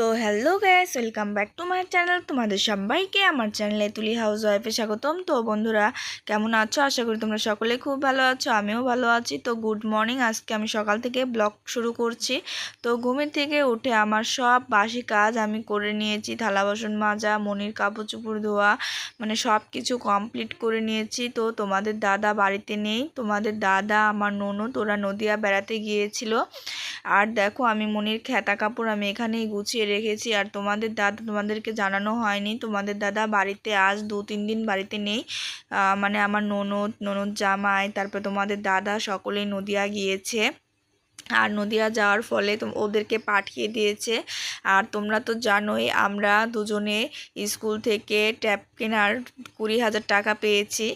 তো hello guys welcome back to my channel তোমাদের সবাইকে আমার চ্যানেলে তুলি হাউস ওয়াইফে স্বাগতম। তো বন্ধুরা, কেমন আছো? আশা করি তোমরা সকলে খুব ভালো আছো, আমিও ভালো আছি। তো গুড মর্নিং আজকে আমি সকাল থেকে ব্লগ শুরু করছি। তো ঘুমের থেকে উঠে আমার সব বাসি কাজ আমি করে নিয়েছি, থালা বাসন মাজা, মনির কাপড় চুপড় ধোয়া মানে সব কিছু কমপ্লিট করে নিয়েছি। তো তোমাদের দাদা বাড়িতে নেই, তোমাদের দাদা, আমার ননদ, ওরা নদিয়া বেড়াতে গিয়েছিল। আর দেখো আমি মনির খেতা কাপড় আমি এখানেই গুছিয়ে রেখেছি আর তোমাদের দাদা, তোমাদেরকে জানানো হয়নি। তোমাদের দাদা বাড়িতে আজ দু, তিন দিন বাড়িতে নেই। মানে আমার ননদ ননদ জামাই, তারপর তোমাদের দাদা সকলেই নদিয়া গিয়েছে। আর নদিয়া যাওয়ার ফলে ওদেরকে পাঠিয়ে দিয়েছে। আর তোমরা তো জানোই, আমরা দুজনে স্কুল থেকে ট্যাপ কেনার কুড়ি হাজার টাকা পেয়েছি।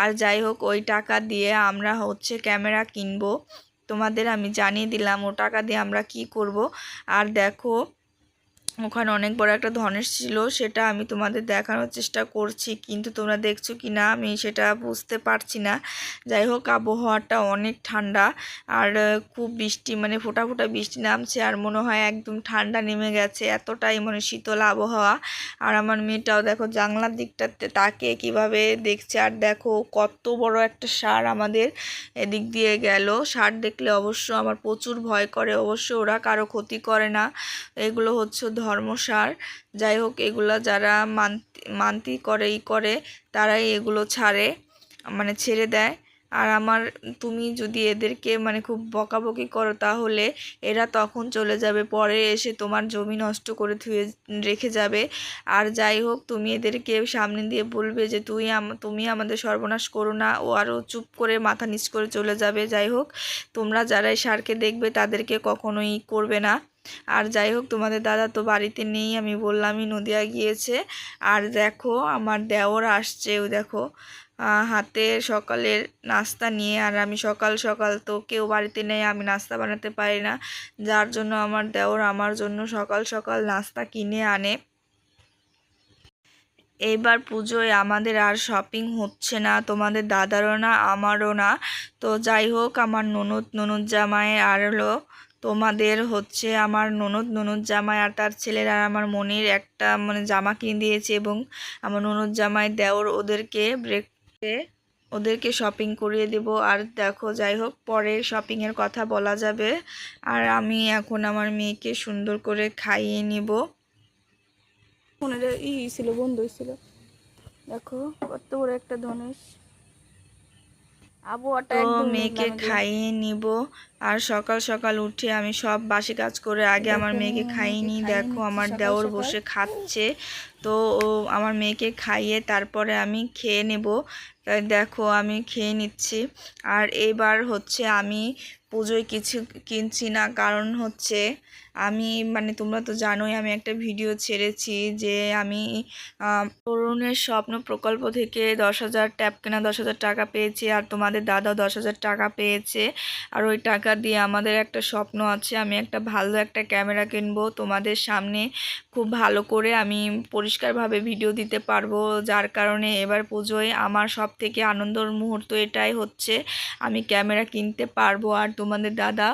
আর যাই হোক, ওই টাকা দিয়ে আমরা হচ্ছে ক্যামেরা কিনবো। তোমাদের আমি জানিয়ে দিলাম, ও টাকা দিয়ে আমরা কি করব। আর দেখো ওখানে অনেক বড় একটা ধনেশ ছিল, সেটা আমি তোমাদের দেখানোর চেষ্টা করছি, কিন্তু তোমরা দেখছ কি না, আমি সেটা বুঝতে পারছি না। যাই হোক, আবহাওয়াটা অনেক ঠান্ডা, আর খুব বৃষ্টি মানে ফোটা ফোঁটা বৃষ্টি নামছে, আর মনে হয় একদম ঠান্ডা নেমে গেছে, এতটাই মানে শীতল আবহাওয়া। আর আমার মেয়েটাও দেখো জানলার দিকটাতে তাকে কীভাবে দেখছে, আর দেখো কত বড় একটা সার আমাদের এদিক দিয়ে গেল। সার দেখলে অবশ্য আমার প্রচুর ভয় করে, অবশ্য ওরা কারও ক্ষতি করে না। এগুলো হচ্ছে ধর্মসার। যাই হোক, এগুলো যারা মান্তি মান্তি করে, ই করে, তারাই এগুলো ছাড়ে মানে ছেড়ে দেয়। আর আমার, তুমি যদি এদেরকে মানে খুব বকাবকি করো তাহলে এরা তখন চলে যাবে, পরে এসে তোমার জমি নষ্ট করে থুয়ে রেখে যাবে। আর যাই হোক, তুমি এদেরকে সামনে দিয়ে বলবে যে তুই তুমি আমাদের সর্বনাশ করো না, ও আরও চুপ করে মাথা নিচ করে চলে যাবে। যাই হোক, তোমরা যারা এই সারকে দেখবে তাদেরকে কখনোই করবে না। আর যাই হোক, তোমাদের দাদা তো বাড়িতে নেই, আমি বললামই নদিয়া গিয়েছে। আর দেখো, আমার দেওর আসছে, ও দেখো। হাতে সকালের নাস্তা নিয়ে আর আমি সকাল সকাল তো কেউ বাড়িতে নেই, আমি নাস্তা বানাতে পারি না। যার জন্য আমার দেওর আমার জন্য সকাল সকাল নাস্তা কিনে আনে। এইবার পুজোয় আমাদের আর শপিং হচ্ছে না, তোমাদের দাদারও না, আমারও না। তো যাই হোক, আমার ননদ ননদ জামাই আর হলো তোমাদের হচ্ছে আমার ননদ ননদ জামাই আর তার ছেলের আর আমার মনির একটা মানে জামা কিনে দিয়েছে এবং আমার ননদ জামাই দেওর ওদেরকে ব্রেকে ওদেরকে শপিং করিয়ে দেব। আর দেখো যাই হোক পরে শপিংয়ের কথা বলা যাবে। আর আমি এখন আমার মেয়েকে সুন্দর করে খাইয়ে নিব। ফোনের ই ছিল বন্ধু ছিল দেখো কত বড় একটা ধনেশ। আবহাওয়াটা মেয়েকে মেঘলা। খাইয়ে নিব। আর সকাল সকাল উঠে আমি সব বাসি কাজ করে আগে আমার মেয়েকে খাইয়ে দেখো আমার দেওর বসে খাচ্ছে। তো ও আমার মেয়েকে খাইয়ে তারপরে আমি খেয়ে নেব। দেখো আমি খেয়ে নিচ্ছি। আর এবার হচ্ছে আমি পুজোয় কিছু কিনছি না কারণ হচ্ছে আমি মানে তোমরা তো জানোই আমি একটা ভিডিও ছেড়েছি যে আমি তরুণের স্বপ্ন প্রকল্প থেকে দশ হাজার ট্যাপ কেনা দশ হাজার টাকা পেয়েছি আর তোমাদের দাদাও দশ হাজার টাকা পেয়েছে। আর ওই টাকা দিয়ে আমাদের একটা স্বপ্ন আছে, আমি একটা ভালো একটা ক্যামেরা কিনবো, তোমাদের সামনে খুব ভালো করে আমি পরিষ্কারভাবে ভিডিও দিতে পারব, যার কারণে এবার পুজোয় আমার সব থেকে আনন্দর মুহূর্ত এটাই হচ্ছে, আমি ক্যামেরা কিনতে পারব। আর তোমাদের দাদা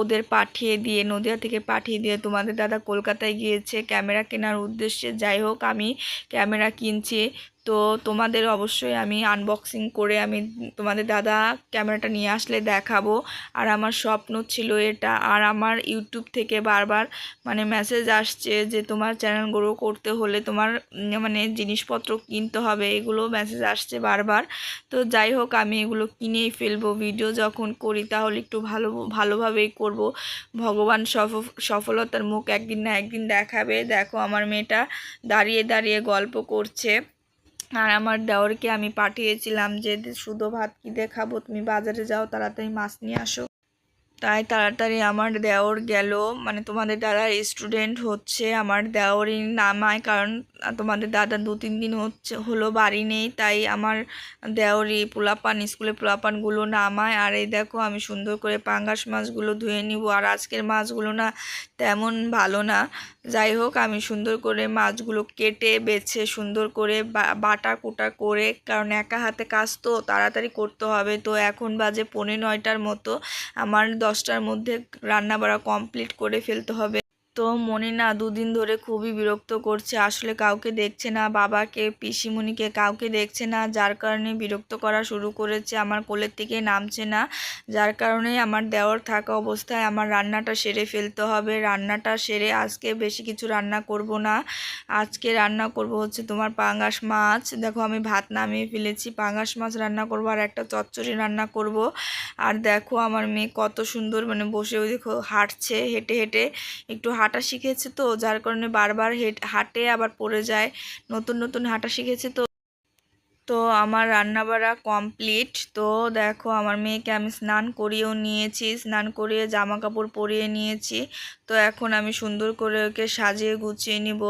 ওদের পাঠিয়ে দিয়ে, নদিয়া থেকে পাঠিয়ে দিয়ে তোমাদের দাদা কলকাতায় গিয়েছে, ক্যামেরা কেনার উদ্দেশ্যে। যাই হোক, আমি ক্যামেরা কিনছি তো তোমাদের অবশ্যই আমি আনবক্সিং করে আমি তোমাদের দাদা ক্যামেরাটা নিয়ে আসলে দেখাবো। আর আমার স্বপ্ন ছিল এটা। আর আমার ইউটিউব থেকে বারবার মানে মেসেজ আসছে যে তোমার চ্যানেল গ্রো করতে হলে তোমার মানে জিনিসপত্র কিনতে হবে। এগুলো মেসেজ আসছে বারবার। তো যাই হোক, আমি এগুলো কিনেই ফেলব। ভিডিও যখন করি তাহলে একটু ভালো, ভালোভাবেই করব। ভগবান সফ- সফলতার মুখ একদিন না একদিন দেখাবে। দেখো আমার মেয়েটা দাঁড়িয়ে দাঁড়িয়ে গল্প করছে। আর আমার দেওরকে আমি পাঠিয়েছিলাম যে শুধু ভাত কি দেখাবো খাব? তুমি বাজারে যাও, তাড়াতাড়ি মাছ নিয়ে আসো। তাই তাড়াতাড়ি আমার দেওর গেল। মানে তোমাদের দাদার স্টুডেন্ট হচ্ছে আমার দেওরই নামায় কারণ তোমাদের দাদা দু তিন দিন হচ্ছে, হলো বাড়ি নেই, তাই আমার দেওরই পোলাপান স্কুলে পোলাপানগুলো নামায় আর এই দেখো, আমি সুন্দর করে পাঙ্গাস মাছগুলো ধুয়ে নিব, আর আজকের মাছগুলো না তেমন ভালো না। যাই হোক, আমি সুন্দর করে মাছগুলো কেটে, বেছে, সুন্দর করে বাটা কুটা করে, কারণ একা হাতে কাজ তো, তাড়াতাড়ি করতে হবে। তো এখন বাজে পৌনে নয়টার মতো, আমার দশটার মধ্যে রান্না বাড়া কমপ্লিট করে ফেলতে হবে। তো মনি না দুদিন ধরে খুবই বিরক্ত করছে। আসলে কাউকে দেখছে না, বাবাকে, পিসিমণিকে কাউকে দেখছে না, যার কারণে বিরক্ত করা শুরু করেছে। আমার কোলের থেকে নামছে না, যার কারণে আমার দেওয়ার থাকা অবস্থায় আমার রান্নাটা সেরে ফেলতে হবে। রান্নাটা সেরে আজকে বেশি কিছু রান্না করব না। আজকে রান্না করব হচ্ছে তোমার পাঙ্গাস মাছ। দেখো আমি ভাত নামিয়ে ফেলেছি পাঙ্গাস মাছ রান্না করব আর একটা চচ্চড়ি রান্না করব। আর দেখো আমার মেয়ে কত সুন্দর মানে বসে ওই দেখো হাঁটছে, হেঁটে হেঁটে একটু হাঁটা শিখেছে তো, যার কারণে বারবার হেঁট, হাঁটে আবার পড়ে যায়, নতুন নতুন হাঁটা শিখেছে তো। তো আমার রান্নাবাড়া কমপ্লিট তো দেখো আমার মেয়েকে আমি স্নান করিয়েও নিয়েছি, স্নান করিয়ে জামা কাপড় পরিয়ে নিয়েছি। তো এখন আমি সুন্দর করে ওকে সাজিয়ে গুছিয়ে নিব।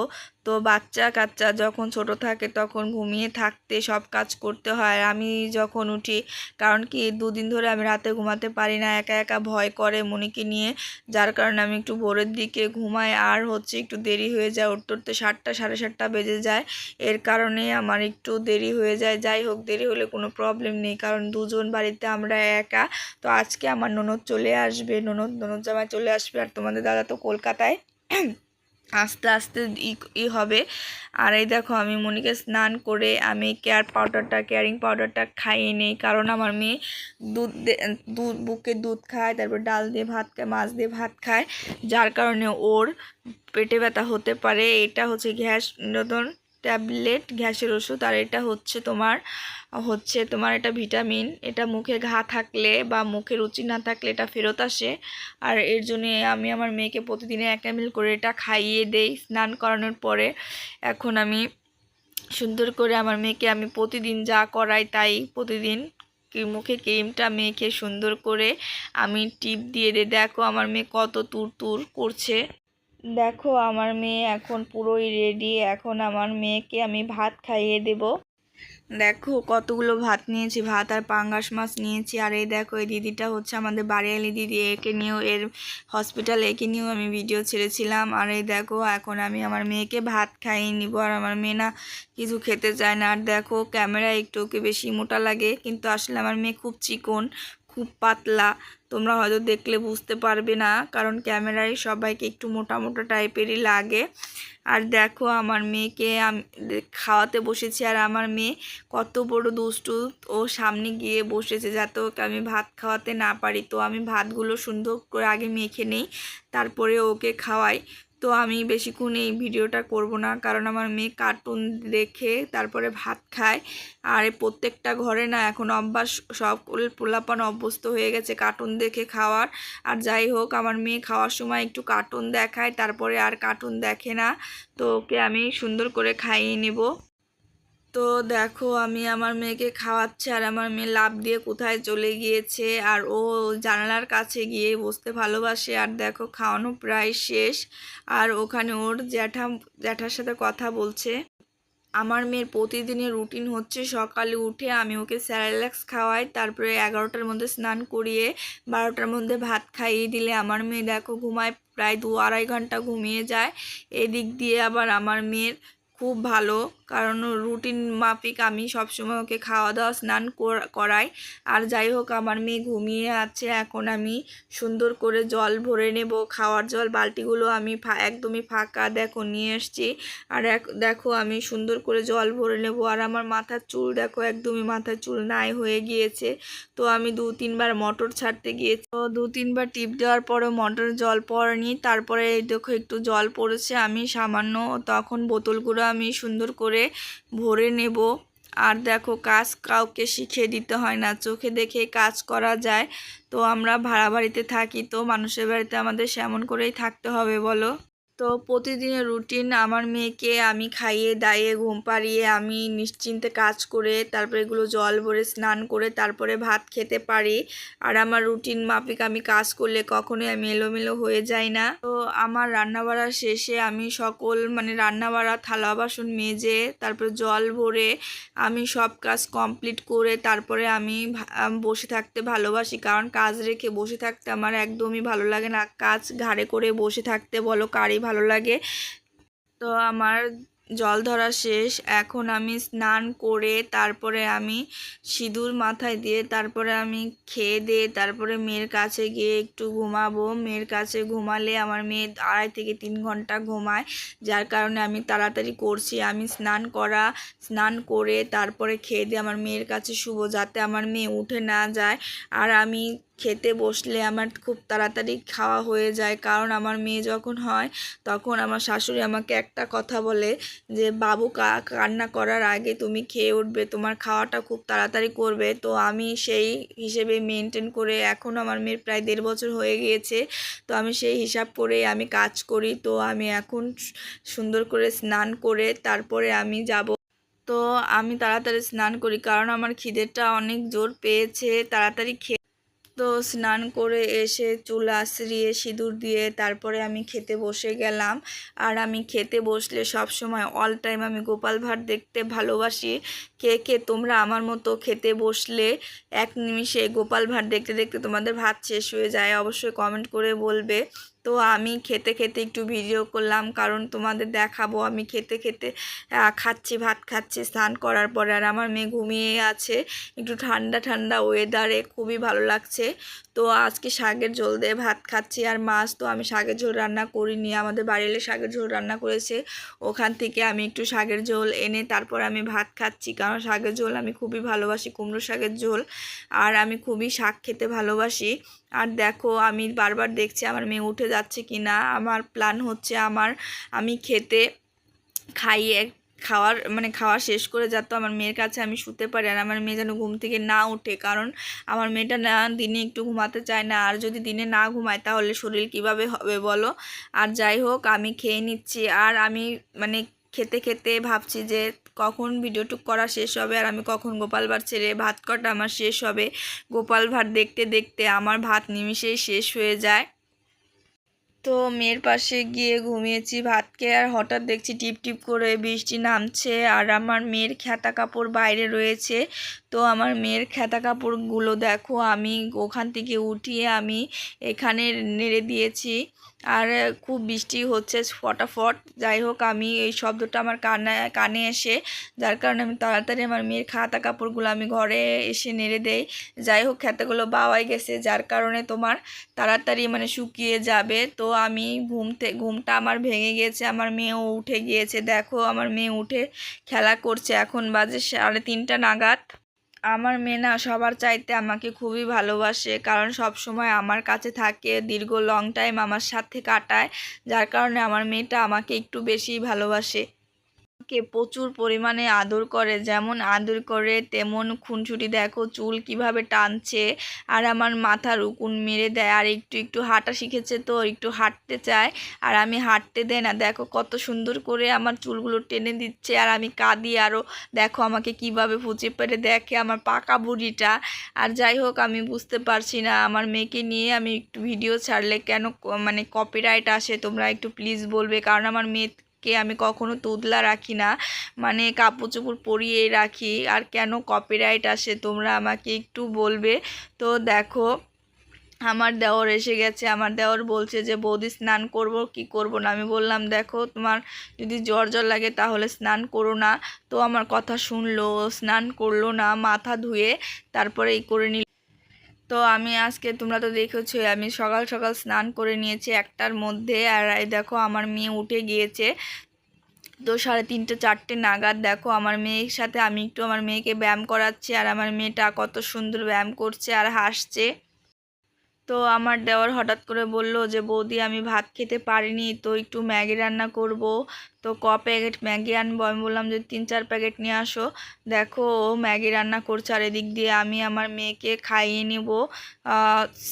তো বাচ্চা কাচ্চা যখন ছোট থাকে তখন ঘুমিয়ে থাকতে সব কাজ করতে হয়। আমি যখন উঠি, কারণ কি দুদিন ধরে আমি রাতে ঘুমাতে পারি না, একা একা ভয় করে মনিকে নিয়ে। যার কারণে আমি একটু ভোরের দিকে ঘুমাই, আর হচ্ছে একটু দেরি হয়ে যায়। উঠতে উঠতে সাতটা, সাড়ে সাতটা বেজে যায়। এর কারণে আমার একটু দেরি হয়ে যায়। যাই হোক, দেরি হলে কোনো প্রবলেম নেই। কারণ দুজন বাড়িতে আমরা একা, তো আজকে আমার ননদ চলে আসবে। ননদ ননদ জামাই চলে আসবে আর তোমাদের দাদা তো কলকাতায়। আস্তে আস্তে ই হবে। আর এই দেখো, আমি মনিকে স্নান করে আমি কেয়ার পাউডারটা কেয়ারিং পাউডারটা খাইয়ে নিই। কারণ আমার মেয়ে দুধ দুধ বুকে দুধ খায়, তারপর ডাল দিয়ে ভাত খায়, মাছ দিয়ে ভাত খায়। যার কারণে ওর পেটে ব্যথা হতে পারে। এটা হচ্ছে গ্যাস নিরোধন। ট্যাবলেট, গ্যাসের ওষুধ, আর এটা হচ্ছে তোমার হচ্ছে তোমার এটা ভিটামিন। এটা মুখে ঘা থাকলে বা মুখে রুচি না থাকলে এটা ফেরত আসে। আর এর জন্য আমি আমার মেয়েকে প্রতিদিনে এক এম করে এটা খাইয়ে দেই স্নান করানোর পরে। এখন আমি সুন্দর করে আমার মেয়েকে আমি প্রতিদিন যা করাই তাই প্রতিদিন মুখে ক্রিমটা মেখে সুন্দর করে আমি টিপ দিয়ে দিই। দেখো আমার মেয়ে কত তুর তুর করছে। দেখো, আমার মেয়ে এখন পুরোই রেডি এখন আমার মেয়েকে আমি ভাত খাইয়ে দেব। দেখো, কতগুলো ভাত নিয়েছি, ভাত আর পাঙ্গাস মাছ নিয়েছি। আর এই দেখো, এই দিদিটা হচ্ছে আমাদের বাড়িয়ালি দিদি, একে নিয়েও এর হসপিটাল একে নিয়েও আমি ভিডিও ছেড়েছিলাম। আর এই দেখো, এখন আমি আমার মেয়েকে ভাত খাইয়ে নিব। আর আমার মেয়ে না কিছু খেতে চায় না। আর দেখো ক্যামেরা একটু ওকে বেশি মোটা লাগে। কিন্তু আসলে আমার মেয়ে খুব চিকন, খুব পাতলা। তোমরা হয়তো দেখলে বুঝতে পারবে না, কারণ ক্যামেরায় সবাইকে একটু মোটা মোটা টাইপেরই লাগে। আর দেখো আমার মেয়েকে আমি, খাওয়াতে বসেছি, আর আমার মেয়ে কত বড় দুষ্টু। ও সামনে গিয়ে বসেছে যাতে ওকে আমি ভাত খাওয়াতে না পারি। তো আমি ভাতগুলো সুন্দর করে আগে মেখে নেই, তারপরে ওকে খাওয়াই। তো আমি বেশিক্ষণ এই ভিডিওটা করব না, কারণ আমার মেয়ে কার্টুন দেখে তারপরে ভাত খায়। আর প্রত্যেকটা ঘরে না এখন অভ্যাস, সব পোলাপান অভ্যস্ত হয়ে গেছে কার্টুন দেখে খাওয়ার। আর যাই হোক, আমার মেয়ে খাওয়ার সময় একটু কার্টুন দেখায়, তারপরে আর কার্টুন দেখে না। তো ওকে আমি সুন্দর করে খাইয়ে নেব। তো দেখো আমি আমার মেয়েকে খাওয়াচ্ছি আর আমার মেয়ে লাভ দিয়ে কোথায় চলে গিয়েছে আর ও জানালার কাছে গিয়ে বসতে ভালোবাসে আর দেখো খাওয়ানো প্রায় শেষ আর ওখানে ওর জ্যাঠা, জ্যাঠার সাথে কথা বলছে। আমার মেয়ের প্রতিদিনের রুটিন হচ্ছে সকালে উঠে আমি ওকে স্যারেলাক্স খাওয়াই, তারপরে এগারোটার মধ্যে স্নান করিয়ে বারোটার মধ্যে ভাত খাইয়ে দিলে আমার মেয়ে দেখো ঘুমায় প্রায় দু আড়াই ঘণ্টা ঘুমিয়ে যায়। এদিক দিয়ে আবার আমার মেয়ের খুব ভালো। কারণ রুটিন মাফিক আমি সবসময় ওকে খাওয়া দাওয়া স্নান কর- করাই। আর যাই হোক, আমার মেয়ে ঘুমিয়ে আছে। এখন আমি সুন্দর করে জল ভরে নেব। খাওয়ার জল, বালতিগুলো আমি একদমই ফাঁকা, দেখো, নিয়ে এসছি। আর এক, দেখো, আমি সুন্দর করে জল ভরে নেব। আর আমার মাথার চুল, দেখো, একদমই মাথার চুল নাই হয়ে গিয়েছে। তো আমি দু, তিনবার মোটর ছাড়তে গিয়েছি। তো দু, তিনবার টিপ দেওয়ার পরে মটর জল পড়েনি। তারপরে দেখো, একটু জল পড়েছে। আমি সামান্য তখন বোতলগুলো আমি সুন্দর করে ভরে নেব। আর দেখো কাজ কাউকে শিখিয়ে দিতে হয় না, চোখে দেখে কাজ করা যায়। তো আমরা ভাড়া বাড়িতে থাকি, তো মানুষের বাড়িতে আমাদের সেমন করেই থাকতে হবে, বলো। তো প্রতিদিনের রুটিন আমার মেয়েকে আমি খাইয়ে, দাইয়ে, ঘুম পাড়িয়ে আমি নিশ্চিন্তে কাজ করে, তারপরে এগুলো জল ভরে স্নান করে, তারপরে ভাত খেতে পারি। আর আমার রুটিন মাফিক আমি কাজ করলে কখনোই আমি এলোমেলো হয়ে যাই না। তো আমার রান্নাবাড়া শেষে আমি সকল মানে রান্নাবাড়া, থালা বাসন মেজে, তারপরে জল ভরে আমি সব কাজ কমপ্লিট করে, তারপরে আমি বসে থাকতে ভালোবাসি। কারণ কাজ রেখে বসে থাকতে আমার একদমই ভালো লাগে না। কাজ ঘাড়ে করে বসে থাকতে বলো, কারি লাগে। তো আমার জল ধরা শেষ। এখন আমি স্নান করে তারপরে আমি সিঁদুর মাথায় দিয়ে তারপরে আমি খেয়ে দিয়ে তারপরে মেয়ের কাছে গিয়ে একটু ঘুমাবো। মেয়ের কাছে ঘুমালে আমার মেয়ে আড়াই থেকে তিন ঘণ্টা ঘুমায়, যার কারণে আমি তাড়াতাড়ি করছি। আমি স্নান করা, স্নান করে তারপরে খেয়ে দিয়ে আমার মেয়ের কাছে শুভ যাতে আমার মেয়ে উঠে না যায়। আর আমি খেতে বসলে আমার খুব তাড়াতাড়ি খাওয়া হয়ে যায়। কারণ আমার মেয়ে যখন হয়, তখন আমার শাশুড়ি আমাকে একটা কথা বলে যে, বাবু কান্না করার আগে তুমি খেয়ে উঠবে, তোমার খাওয়াটা খুব তাড়াতাড়ি করবে। তো আমি সেই হিসেবে মেনটেন করে এখন আমার মেয়ের প্রায় দেড় বছর হয়ে গিয়েছে। তো আমি সেই হিসাব করে আমি কাজ করি। তো আমি এখন সুন্দর করে স্নান করে তারপরে আমি যাব। তো আমি তাড়াতাড়ি স্নান করি। কারণ আমার খিদেটা অনেক জোর পেয়েছে। তাড়াতাড়ি খেয়ে তো স্নান করে এসে চুল আশ্রিয়ে সিঁদুর দিয়ে তারপরে আমি খেতে বসে গেলাম। আর আমি খেতে বসলে সব সময় অল টাইম আমি গোপাল ভাঁড় দেখতে ভালোবাসি। কে কে তোমরা আমার মতো খেতে বসলে এক নিমিষে গোপাল ভাঁড় দেখতে দেখতে তোমাদের ভাত শেষ হয়ে যায়। অবশ্যই কমেন্ট করে বলবে। তো আমি খেতে খেতে একটু ভিডিও করলাম। কারণ তোমাদের দেখাবো, আমি খেতে খেতে খাচ্ছি, ভাত খাচ্ছি স্নান করার পরে। আর আমার মেয়ে ঘুমিয়ে আছে। একটু ঠান্ডা ঠান্ডা ওয়েদারে খুবই ভালো লাগছে। তো আজকে শাকের ঝোল দিয়ে ভাত খাচ্ছি। আর মাছ তো আমি শাকের ঝোল রান্না করিনি। আমাদের বাড়িতে শাকের ঝোল রান্না করেছে। ওখান থেকে আমি একটু শাকের ঝোল এনে তারপর আমি ভাত খাচ্ছি। কারণ শাকের ঝোল আমি খুবই ভালোবাসি কুমড়ো শাকের ঝোল। আর আমি খুবই শাক খেতে ভালোবাসি। আর দেখো, আমি বারবার দেখছি আমার মেয়ে উঠে যাচ্ছে কি না আমার প্ল্যান হচ্ছে আমার, আমি খেতে খাইয়ে খাওয়ার মানে খাওয়া শেষ করে যাতে আমার মেয়ের কাছে আমি শুতে পারি আর আমার মেয়ে যেন ঘুম থেকে না উঠে। কারণ আমার মেয়েটা না, দিনে একটু ঘুমাতে চায় না। আর যদি দিনে না ঘুমায়, তাহলে শরীর কীভাবে হবে বলো? আর যাই হোক, আমি খেয়ে নিচ্ছি। আর আমি মানে খেতে খেতে ভাবছি যে কখন ভিডিওটুক করা শেষ হবে আর আমি কখন গোপাল ভাঁড় ছেড়ে ভাত কটা আমার শেষ হবে। গোপাল ভাঁড় দেখতে দেখতে আমার ভাত নিমিষেই শেষ হয়ে যায়। তো মেয়ের পাশে গিয়ে ঘুমিয়েছি ভাত খেয়ে আর হঠাৎ দেখছি টিপ টিপ করে বৃষ্টি নামছে আর আমার মেয়ের খেতা কাপড় বাইরে রয়েছে। তো আমার মেয়ের খেতা কাপড়গুলো দেখো, আমি ওখান থেকে উঠিয়ে আমি এখানে নেড়ে দিয়েছি। আর খুব বৃষ্টি হচ্ছে ফটাফট। যাই হোক, আমি এই শব্দটা আমার কানে কানে এসে, যার কারণে আমি তাড়াতাড়ি আমার মেয়ের খাতা কাপড়গুলো আমি ঘরে এসে নেড়ে দেই। যাই হোক, খেতাগুলো বাওয়াই গেছে, যার কারণে তোমার তাড়াতাড়ি মানে শুকিয়ে যাবে। তো আমি ঘুমতে ঘুমটা আমার ভেঙে গিয়েছে আমার মেয়েও উঠে গিয়েছে। দেখো, আমার মেয়ে উঠে খেলা করছে। এখন বাজে সাড়ে তিনটা নাগাদ। আমার মেয়ে না সবার চাইতে আমাকে খুবই ভালোবাসে, কারণ সব সময় আমার কাছে থাকে, দীর্ঘ লং টাইম আমার সাথে কাটায়, যার কারণে আমার মেয়েটা আমাকে একটু বেশি ভালোবাসে। কে প্রচুর পরিমাণে আদর করে, যেমন আদর করে তেমন খুনছুটি দেখো, চুল কীভাবে টানছে, আর আমার মাথার উকুন মেরে দেয়, আর একটু একটু হাঁটা শিখেছে তো, একটু হাঁটতে চায়, আর আমি হাঁটতে দেয় না। দেখো কত সুন্দর করে আমার চুলগুলো টেনে দিচ্ছে, আর আমি কাঁদি আরও দেখো আমাকে কীভাবে ফুচে পেরে দেখে আমার পাকা বুড়িটা। আর যাই হোক, আমি বুঝতে পারছি না, আমার মেয়েকে নিয়ে আমি একটু ভিডিও ছাড়লে কেন মানে কপিরাইট আসে, তোমরা একটু প্লিজ বলবে, কারণ আমার মেয়েকে আমি কখনো তুদলা রাখি না। মানে কাপড় চোপড় পরিয়ে রাখি। আর কেন কপিরাইট আসে তোমরা আমাকে একটু বলবে? তো দেখো, আমার দেওর এসে গেছে। আমার দেওর বলছে যে, বৌদি, স্নান করব, কি করব না? আমি বললাম, দেখো, তোমার যদি জ্বর জ্বর লাগে তাহলে স্নান করো না। তো আমার কথা শুনলো, স্নান করল না, মাথা ধুয়ে তারপরে এই করে নিল। তো আমি আজকে তোমরা তো দেখেছ, আমি সকাল সকাল স্নান করে নিয়েছি একটার মধ্যে। আর এই দেখো, আমার মেয়ে উঠে গিয়েছে। তো সাড়ে তিনটে, চারটে নাগাদ দেখো, আমার মেয়ের সাথে আমি একটু, আমার মেয়েকে ব্যায়াম করাচ্ছি। আর আমার মেয়েটা কত সুন্দর ব্যায়াম করছে আর হাসছে। তো আমার দেওয়ার হঠাৎ করে বলল যে, বৌদি, আমি ভাত খেতে পারিনি, তো একটু ম্যাগি রান্না করব। তো ক প্যাকেট ম্যাগি আনব? আমি বললাম যে, তিন চার প্যাকেট নিয়ে আসো। দেখো, ও ম্যাগি রান্না করছে আর এদিক দিয়ে আমি আমার মেয়েকে খাইয়ে নেব।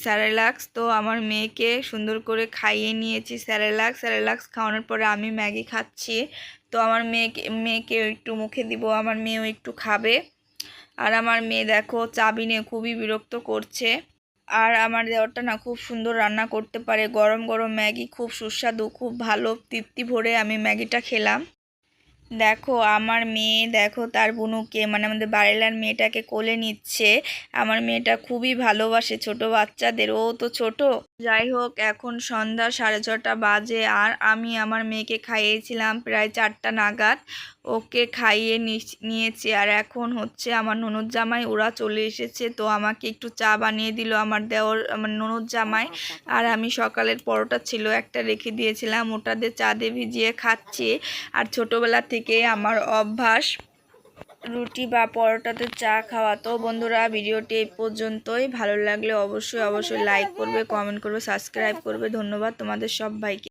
স্যারেলাক্স, তো আমার মেয়েকে সুন্দর করে খাইয়ে নিয়েছি স্যারেলাক্স। স্যারেলাক্স খাওয়ানোর পরে আমি ম্যাগি খাচ্ছি। তো আমার মেয়েকে মেয়েকে একটু মুখে দিব, আমার মেয়েও একটু খাবে। আর আমার মেয়ে দেখো, চাবি নিয়ে খুবই বিরক্ত করছে। আর আমার দেওয়ারটা না খুব সুন্দর রান্না করতে পারে। গরম গরম ম্যাগি খুব সুস্বাদু, খুব ভালো, তৃপ্তি ভরে আমি ম্যাগিটা খেলাম। দেখো, আমার মেয়ে, দেখো, তার বুনুকে মানে আমাদের বাড়িলার মেয়েটাকে কোলে নিচ্ছে। আমার মেয়েটা খুবই ভালোবাসে ছোট বাচ্চাদের, ও তো ছোট। যাই হোক, এখন সন্ধ্যা সাড়ে ছটা বাজে আর আমি আমার মেয়েকে খাইয়েছিলাম প্রায় চারটা নাগাদ। ওকে খাইয়ে নিয়েছি আর এখন হচ্ছে আমার ননদ জামাই, ওরা চলে এসেছে। তো আমাকে একটু চা বানিয়ে দিল আমার দেওর, আমার ননদ জামাই। আর আমি সকালের পরোটা ছিল একটা রেখে দিয়েছিলাম, ওটা দিয়ে চা দিয়ে ভিজিয়ে খাচ্ছি। আর ছোটোবেলা থেকে আমার অভ্যাস, রুটি বা পরোটাতে চা খাওয়া। তো বন্ধুরা, ভিডিওটি এই পর্যন্তই। ভালো লাগলে অবশ্যই অবশ্যই লাইক করবে কমেন্ট করবে সাবস্ক্রাইব করবে। ধন্যবাদ তোমাদের সবাইকে।